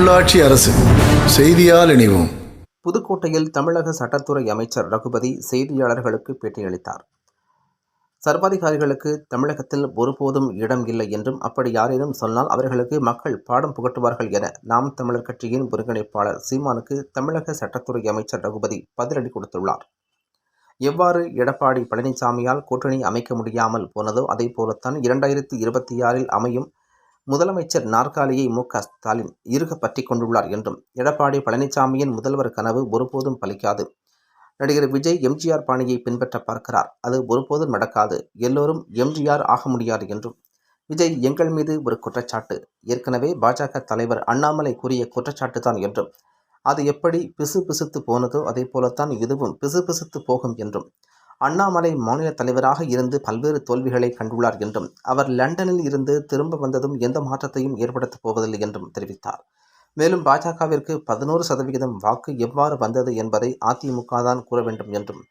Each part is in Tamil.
உள்ளாட்சி அரசு செய்தியால் இணைவோம். புதுக்கோட்டையில் தமிழக சட்டத்துறை அமைச்சர் ரகுபதி செய்தியாளர்களுக்கு பேட்டியளித்தார். சர்வாதிகாரிகளுக்கு தமிழகத்தில் ஒருபோதும் இடம் இல்லை என்றும் அப்படி யாரேனும் சொன்னால் அவர்களுக்கு மக்கள் பாடம் புகட்டுவார்கள் என நாம் தமிழர் கட்சியின் ஒருங்கிணைப்பாளர் சீமானுக்கு தமிழக சட்டத்துறை அமைச்சர் ரகுபதி பதிலடி கொடுத்துள்ளார். எவ்வாறு எடப்பாடி பழனிசாமியால் கூட்டணி அமைக்க முடியாமல் போனதோ அதே போலத்தான் இரண்டாயிரத்தி இருபத்தி ஆறில் அமையும் முதலமைச்சர் நாற்காலியை மு. க. ஸ்டாலின் இருக பற்றி கொண்டுள்ளார் என்றும் எடப்பாடி பழனிசாமியின் முதல்வர் கனவு ஒருபோதும் பலிக்காது. நடிகர் விஜய் எம்ஜிஆர் பாணியை பின்பற்ற பார்க்கிறார். அது ஒருபோதும் நடக்காது. எல்லோரும் எம்ஜிஆர் ஆக முடியாது என்றும். விஜய் எங்கள் மீது ஒரு குற்றச்சாட்டு. ஏற்கனவே பாஜக தலைவர் அண்ணாமலை கூறிய குற்றச்சாட்டு தான் என்றும். அது எப்படி பிசு பிசுத்து போனதோ அதே போலத்தான் இதுவும் பிசு பிசுத்து போகும் என்றும். அண்ணாமலை மாநில தலைவராக இருந்து பல்வேறு தோல்விகளை கண்டுள்ளார் என்றும் அவர் லண்டனில் இருந்து திரும்ப வந்ததும் எந்த மாற்றத்தையும் ஏற்படுத்தப் போவதில்லை என்றும் தெரிவித்தார். மேலும் பாஜகவிற்கு பதினோரு சதவிகிதம் வாக்கு எவ்வாறு வந்தது என்பதை அதிமுக தான் கூற வேண்டும் என்றும்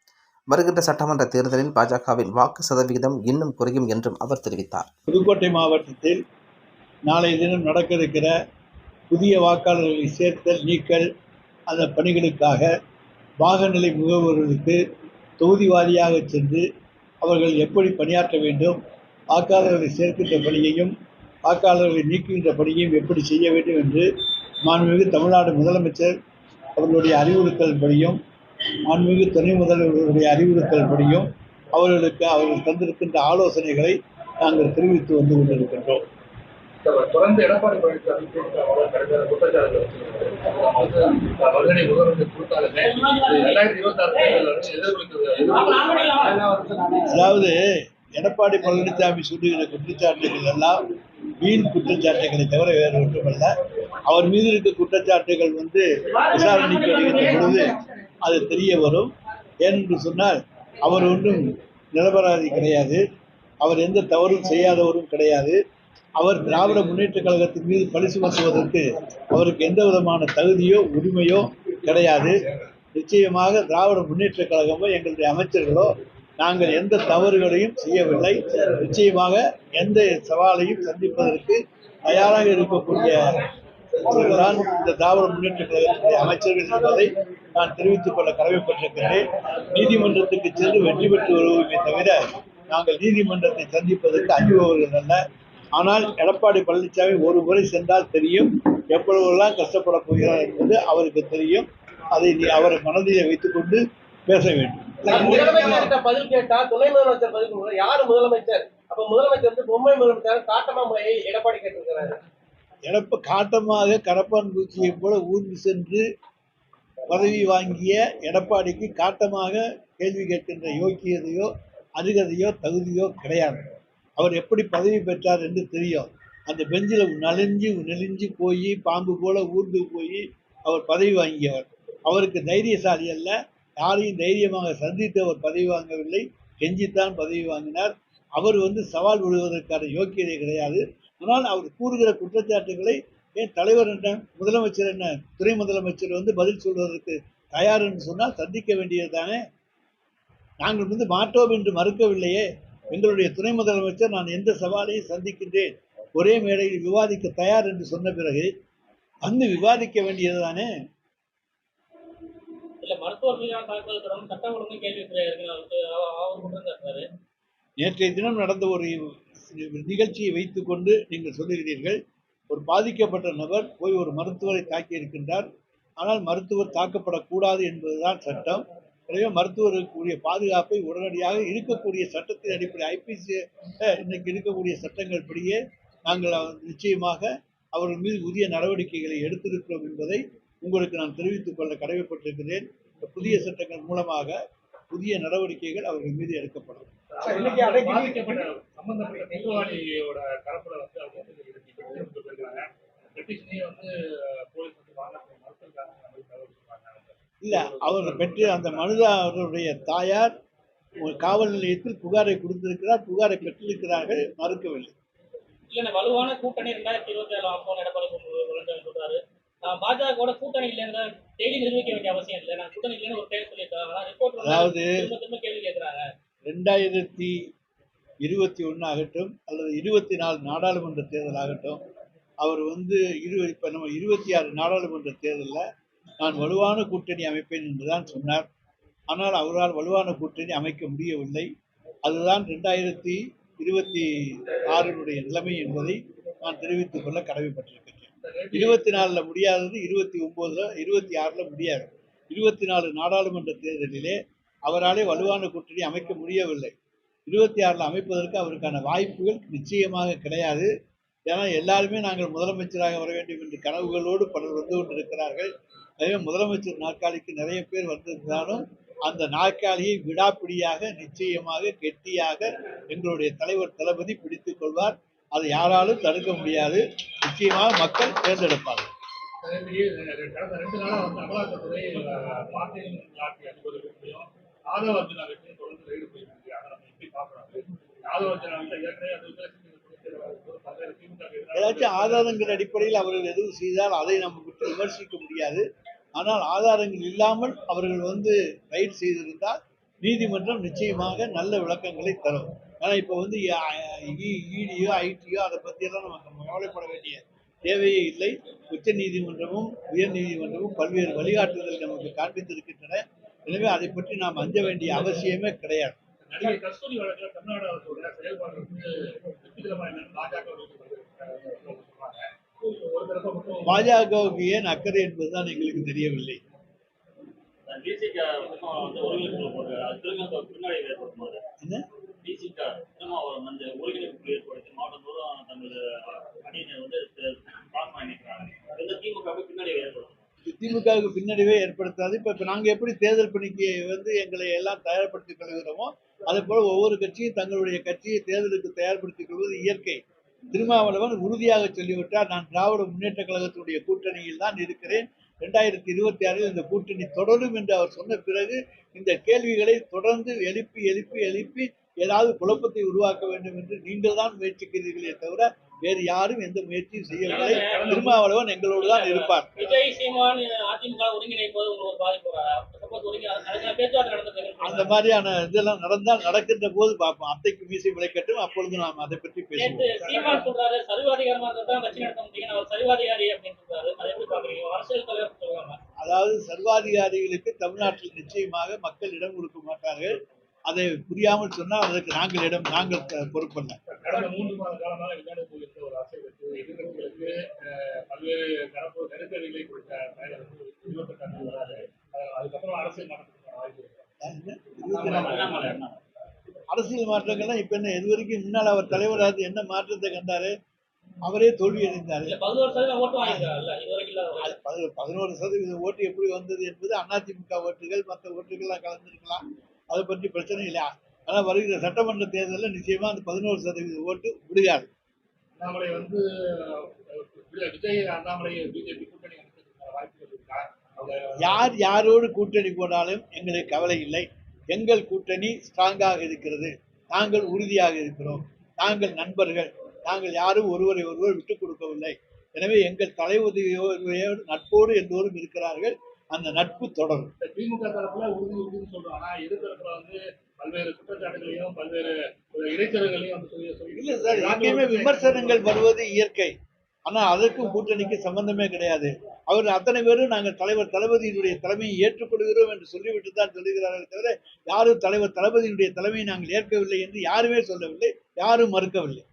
வருகின்ற சட்டமன்ற தேர்தலில் பாஜகவின் வாக்கு சதவிகிதம் இன்னும் குறையும் என்றும் அவர் தெரிவித்தார். புதுக்கோட்டை மாவட்டத்தில் நாளைய தினம் நடக்க இருக்கிற புதிய வாக்காளர்களை சேர்த்தல் நீக்கல் அந்த பணிகளுக்காக வாகநிலை முகவர்களுக்கு தொகுதி வாரியாக சென்று அவர்கள் எப்படி பணியாற்ற வேண்டும் வாக்காளர்களை சேர்க்கின்ற பணியையும் வாக்காளர்களை நீக்குகின்ற பணியையும் எப்படி செய்ய வேண்டும் என்று மாண்புமிகு தமிழ்நாடு முதலமைச்சர் அவர்களுடைய அறிவுறுத்தல்படியும் மாண்புமிகு துணை முதல்வர்களுடைய அறிவுறுத்தல்படியும் அவர்களுக்கு அவர்கள் தந்திருக்கின்ற ஆலோசனைகளை நாங்கள் தெரிவித்து வந்து கொண்டிருக்கின்றோம். தொடர்ந்து எடப்பாடி பழனிசாமி குற்றச்சாட்டுகள் முதலமைச்சர் கொடுத்தாலுமே அதாவது எடப்பாடி பழனிசாமி சொல்லுகிற குற்றச்சாட்டுகள் எல்லாம் வீண் குற்றச்சாட்டுகளை தவிர வேறு ஒன்றுமல்ல. அவர் மீது இருக்க குற்றச்சாட்டுகள் வந்து விசாரணைக்கு வருகின்ற பொழுது அது தெரிய வரும். ஏனென்று சொன்னால் அவர் ஒன்றும் நிரபராதி கிடையாது. அவர் எந்த தவறும் செய்யாதவரும் கிடையாது. அவர் திராவிட முன்னேற்ற கழகத்தின் மீது பழி சுமத்துவதற்கு அவருக்கு எந்த விதமான தகுதியோ உரிமையோ கிடையாது. நிச்சயமாக திராவிட முன்னேற்ற கழகமோ எங்களுடைய அமைச்சர்களோ நாங்கள் எந்த தவறுகளையும் செய்யவில்லை. நிச்சயமாக எந்த சவாலையும் சந்திப்பதற்கு தயாராக இருக்கக்கூடிய தான் இந்த திராவிட முன்னேற்ற கழகத்தினுடைய அமைச்சர்கள் என்பதை நான் தெரிவித்துக் கொள்ள கடமைப்பட்டிருக்கிறேன். நீதிமன்றத்துக்கு சென்று வெற்றி பெற்று வருவோமே தவிர நாங்கள் நீதிமன்றத்தை சந்திப்பதற்கு அஞ்சுபவர்கள் அல்ல. ஆனால் எடப்பாடி பழனிசாமி ஒரு முறை சென்றால் தெரியும் எவ்வளவுலாம் கஷ்டப்பட போகிறார் என்பது அவருக்கு தெரியும். அதை நீ அவர் மனதிலே வைத்துக்கொண்டு பேச வேண்டும். முதலமைச்சர்கிட்ட பதில் கேட்டா துணை முதலமைச்சர் பதில். யாரு முதலமைச்சர்? அப்ப முதலமைச்சர் வந்து பொம்மை முதலமைச்சர் காட்டமா முறையை எடப்பாடி கேட்டிருக்கிறாரு. எடப்ப காட்டமாக கரப்பான் பூச்சியை போல ஊர்ந்து சென்று பதவி வாங்கிய எடப்பாடிக்கு காட்டமாக கேள்வி கேட்கின்ற யோக்கியதையோ அருகதையோ தகுதியோ கிடையாது. அவர் எப்படி பதவி பெற்றார் என்று தெரியும். அந்த பெஞ்சில் நலிஞ்சு நெலிஞ்சு போய் பாம்பு போல ஊர்ந்து போய் அவர் பதவி வாங்கியவர். அவருக்கு தைரியசாலி அல்ல. யாரையும் தைரியமாக சந்தித்து அவர் பதவி வாங்கவில்லை. கெஞ்சித்தான் பதவி வாங்கினார். அவர் வந்து சவால் விடுவதற்கான யோக்கியதை கிடையாது. ஆனால் அவர் கூறுகிற குற்றச்சாட்டுகளை ஏன் தலைவர் என்ன முதலமைச்சர் என்ன துணை முதலமைச்சர் வந்து பதில் சொல்வதற்கு தயார் என்று சொன்னால் சந்திக்க வேண்டியது தானே? நாங்கள் வந்து மாட்டோம் என்று மறுக்கவில்லையே. எங்களுடைய துணை முதலமைச்சர் நான் எந்த சவாலையும் சந்திக்கின்றேன். ஒரே மேடையில் விவாதிக்க தயார் என்று சொன்ன பிறகு வந்து விவாதிக்க வேண்டியது தானே? இல்ல மருத்துவர் மீதான தாக்குதல் தொடர்ந்து சட்டம் ஒழுங்கு கேள்வி அவர் நேற்றைய தினம் நடந்த ஒரு நிகழ்ச்சியை வைத்துக்கொண்டு நீங்கள் சொல்லுகிறீர்கள் ஒரு பாதிக்கப்பட்ட நபர் போய் ஒரு மருத்துவரை தாக்கி இருக்கின்றார் ஆனால் மருத்துவர் தாக்கப்படக்கூடாது என்பதுதான் சட்டம். எனவே மருத்துவருக்குரிய பாதுகாப்பை உடனடியாக இருக்கக்கூடிய சட்டத்தின் அடிப்படை ஐபிசி இன்னைக்கு இருக்கக்கூடிய சட்டங்கள் படியே நாங்கள் நிச்சயமாக அவர்கள் மீது உரிய நடவடிக்கைகளை எடுத்திருக்கிறோம் என்பதை உங்களுக்கு நான் தெரிவித்துக் கொள்ள கடமைப்பட்டிருக்கிறேன். இந்த புதிய சட்டங்கள் மூலமாக புதிய நடவடிக்கைகள் அவர்கள் மீது எடுக்கப்படும். இல்ல அவர் பெற்று அந்த மனுதாரருடைய தாயார் ஒரு காவல் நிலையத்தில் புகாரை கொடுத்திருக்கிறார் புகாரை பெற்றிருக்கிறார்கள் மறுக்கவில்லை. இல்ல வலுவான கூட்டணி ரெண்டாயிரத்தி இருபத்தி ஏழு எடப்பாடி சொல்றாரு. நான் பாஜக கூட்டணி இல்லைன்னு டெய்லி நிரூபிக்க வேண்டிய அவசியம் இல்லை. நான் கூட்டணி இல்லைன்னு ஒரு பேர் சொல்லியிருக்காங்க ரிப்போர்ட் அதாவது திரும்ப திரும்ப கேள்வி கேட்கிறாங்க. ரெண்டாயிரத்தி இருபத்தி ஒன்று ஆகட்டும் அல்லது இருபத்தி நாலு நாடாளுமன்ற தேர்தல் ஆகட்டும் அவர் வந்து இரு இப்போ நம்ம இருபத்தி ஆறு நாடாளுமன்ற தேர்தலில் நான் வலுவான கூட்டணி அமைப்பேன் என்றுதான் சொன்னார். ஆனால் அவரால் வலுவான கூட்டணி அமைக்க முடியவில்லை. அதுதான் ரெண்டாயிரத்தி இருபத்தி ஆறினுடைய நிலைமை என்பதை நான் தெரிவித்துக் கொள்ள கடமைப்பட்டிருக்கின்றேன் இருபத்தி நாலில் முடியாதது இருபத்தி ஒம்போதுல இருபத்தி ஆறில் முடியாது. இருபத்தி நாலு நாடாளுமன்ற தேர்தலிலே அவராலே வலுவான கூட்டணி அமைக்க முடியவில்லை. இருபத்தி ஆறில் அமைப்பதற்கு அவருக்கான வாய்ப்புகள் நிச்சயமாக கிடையாது. ஏன்னா எல்லாருமே நாங்கள் முதலமைச்சராக வர வேண்டும் என்று கனவுகளோடு பலர் வந்து கொண்டிருக்கிறார்கள். எனவே முதலமைச்சர் நாற்காலிக்கு நிறைய பேர் வந்திருந்தாலும் அந்த நாற்காலியை விடாப்பிடியாக நிச்சயமாக கெட்டியாக எங்களுடைய தலைவர் தளபதி பிடித்துக் கொள்வார். அதை யாராலும் தடுக்க முடியாது. நிச்சயமாக மக்கள் தேர்ந்தெடுப்பார்கள் கடந்த ரெண்டு வந்து அமலாக்கத்துறை பாண்டியன் தொடர்ந்து போயிட்டு இருக்கு அதை நம்ம எப்படி ஏற்கனவே ஏதாச்சும் ஆதாரங்கள் அடிப்படையில் அவர்கள் எதுவும் செய்தால் அதை நம்ம விட்டு விமர்சிக்க முடியாது. ஆனால் ஆதாரங்கள் இல்லாமல் அவர்கள் வந்து ரைட் செய்திருந்தால் நீதிமன்றம் நிச்சயமாக நல்ல விளக்கங்களை தரும். ஏன்னா இப்போ வந்து இடியோ ஐடியோ அதை பற்றியெல்லாம் நமக்கு கவலைப்பட வேண்டிய தேவையே இல்லை. உச்ச நீதிமன்றமும் உயர் நீதிமன்றமும் பல்வேறு வழிகாட்டுதல் நமக்கு காண்பித்திருக்கின்றன. எனவே அதை பற்றி நாம் அஞ்ச வேண்டிய அவசியமே கிடையாது. கஸ்தூரி வழக்கில் தமிழ்நாடு அரசோட செயல்பாடு வந்து பாஜகவுக்கு ஏன் அக்கறை என்பதுதான் எங்களுக்கு தெரியவில்லை. என்ன? திரும்ப அந்த ஒருங்கிணைப்பு ஏற்படுத்தி மாவட்டம் தோறும் தங்களது அணியினர் வந்து பின்னாடி திமுகவுக்கு பின்னடைவே ஏற்படுத்தாது. இப்போ இப்போ நாங்கள் எப்படி தேர்தல் பணிக்கு வந்து எங்களை எல்லாம் தயார்படுத்திக் கொள்கிறோமோ அதே போல ஒவ்வொரு கட்சியும் தங்களுடைய கட்சியை தேர்தலுக்கு தயார்படுத்திக் கொள்வது இயற்கை. திருமாவளவன் உறுதியாக சொல்லிவிட்டார் நான் திராவிட முன்னேற்ற கழகத்தினுடைய கூட்டணியில் தான் இருக்கிறேன். ரெண்டாயிரத்தி இருபத்தி ஆறில் இந்த கூட்டணி தொடரும் என்று அவர் சொன்ன பிறகு இந்த கேள்விகளை தொடர்ந்து எழுப்பி எழுப்பி எழுப்பி ஏதாவது குழப்பத்தை உருவாக்க வேண்டும் என்று நீங்கள் தான் முயற்சிக்கிறீர்களே தவிர வேறு யாரும் எந்த முயற்சியும் செய்யவில்லை. திருமாவளவன் எங்களோடு தான் இருப்பார். அந்த மாதிரியான இதெல்லாம் நடந்தால் நடக்கின்ற போது பார்ப்போம். அத்தைக்கு மீசை விளைக்கட்டும் அப்பொழுது நாம் அதை பற்றி பேசுவோம். அதாவது சர்வாதிகாரிகளுக்கு தமிழ்நாட்டில் நிச்சயமாக மக்கள் இடம் கொடுக்க மாட்டார்கள். அதை புரியாமல் சொன்னால் அதற்கு நாங்கள் இடம் நாங்கள் பொறுப்பல்ல அரசியல் மாற்றங்கள்லாம் இப்ப என்ன இது வரைக்கும் முன்னால் அவர் தலைவராக என்ன மாற்றத்தை கண்டாரு? அவரே தோல்வி அடைந்தாரு. பதினோரு சதவீதம் ஓட்டு எப்படி வந்தது என்பது அதிமுக ஓட்டுகள் மற்ற ஓட்டுகள்லாம் கலந்துருக்கலாம். அதை பற்றி பிரச்சனை இல்லை ஆனால் வருகிற சட்டமன்ற தேர்தலில் நிச்சயமா அந்த பதினோரு சதவீத ஓட்டு விடுகாது அண்ணாமலை வந்து விஜய் விஜய் அண்ணாமலை பிஜேபி கூட்டணி வாய்ப்புகள் யார் யாரோடு கூட்டணி போனாலும் எங்களுக்கு கவலை இல்லை. எங்கள் கூட்டணி ஸ்ட்ராங்காக இருக்கிறது. நாங்கள் உறுதியாக இருக்கிறோம். நாங்கள் நண்பர்கள். நாங்கள் யாரும் ஒருவரை ஒருவர் விட்டுக் கொடுக்கவில்லை. எனவே எங்கள் தலைவதியோடு நட்போடு எல்லோரும் இருக்கிறார்கள். அந்த நட்பு தொடரும். திமுக தரப்புல உறுதி உறுதின்னு சொல்றோம் ஆனா எதிர்த்தரப்புல வந்து பல்வேறு குற்றச்சாட்டுகளையும் பல்வேறு வந்து சொல்லி இல்லை சார் எங்கேயுமே விமர்சனங்கள் வருவது இயற்கை. ஆனால் அதற்கும் கூட்டணிக்கு சம்பந்தமே கிடையாது. அவர் அத்தனை பேரும் நாங்கள் தலைவர் தளபதியினுடைய தலைமையை ஏற்றுக்கொள்கிறோம் என்று சொல்லிவிட்டு தான் சொல்லுகிறார்கள் தவிர யாரும் தலைவர் தளபதியினுடைய தலைமையை நாங்கள் ஏற்கவில்லை என்று யாருமே சொல்லவில்லை யாரும் மறுக்கவில்லை.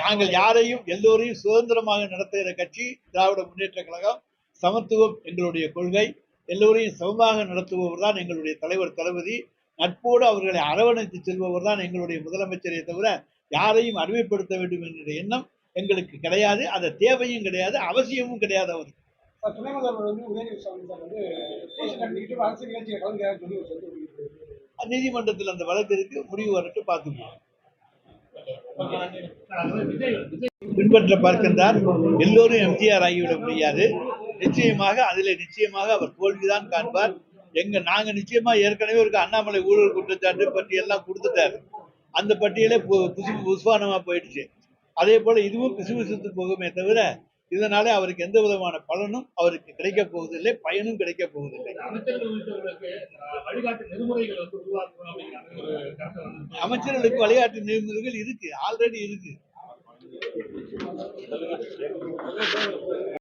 நாங்கள் யாரையும் எல்லோரையும் சுதந்திரமாக நடத்துகிற கட்சி திராவிட முன்னேற்ற கழகம் சமத்துவம் எங்களுடைய கொள்கை எல்லோரையும் சமமாக நடத்துபவர் தான் எங்களுடைய தலைவர் தளபதி. நட்போடு அவர்களை அரவணைத்து செல்பவர் தான் எங்களுடைய முதலமைச்சரை தவிர யாரையும் அடிமைப்படுத்த வேண்டும் என்கிற எண்ணம் எங்களுக்கு கிடையாது. அது தேவையும் கிடையாது அவசியமும் கிடையாது அவருக்கு. சார் துணை முதல்வர் வந்து உதயநிதி ஸ்டாலின் சார் வந்து அரசியல் நிகழ்ச்சியை கலந்து நீதிமன்றத்தில் அந்த வழக்கிற்கு முடிவு வரட்டு பார்த்துக்குவோம். பின்பற்ற பார்க்கின்றார். எல்லோரும் எம்ஜிஆர் ஆகிவிட முடியாது. நிச்சயமாக அதில் நிச்சயமாக அவர் தோல்விதான் காண்பார். எங்க நாங்க நிச்சயமா ஏற்கனவே ஒரு அண்ணாமலை ஊழல் குற்றச்சாட்டு பட்டியெல்லாம் கொடுத்துட்டாரு. அந்த பட்டியலே புசு புஸ்வானமா போயிடுச்சு. அதே போல இதுவும் பிசுபிசுத்து போகுமே தவிர இதனாலே அவருக்கு எந்த விதமான பலனும் அவருக்கு கிடைக்கப் போவதில்லை பயனும் கிடைக்கப் போவதில்லை. வழிகாட்டு அமைச்சர்களுக்கு விளையாட்டு நெறிமுறைகள் இருக்கு ஆல்ரெடி இருக்கு.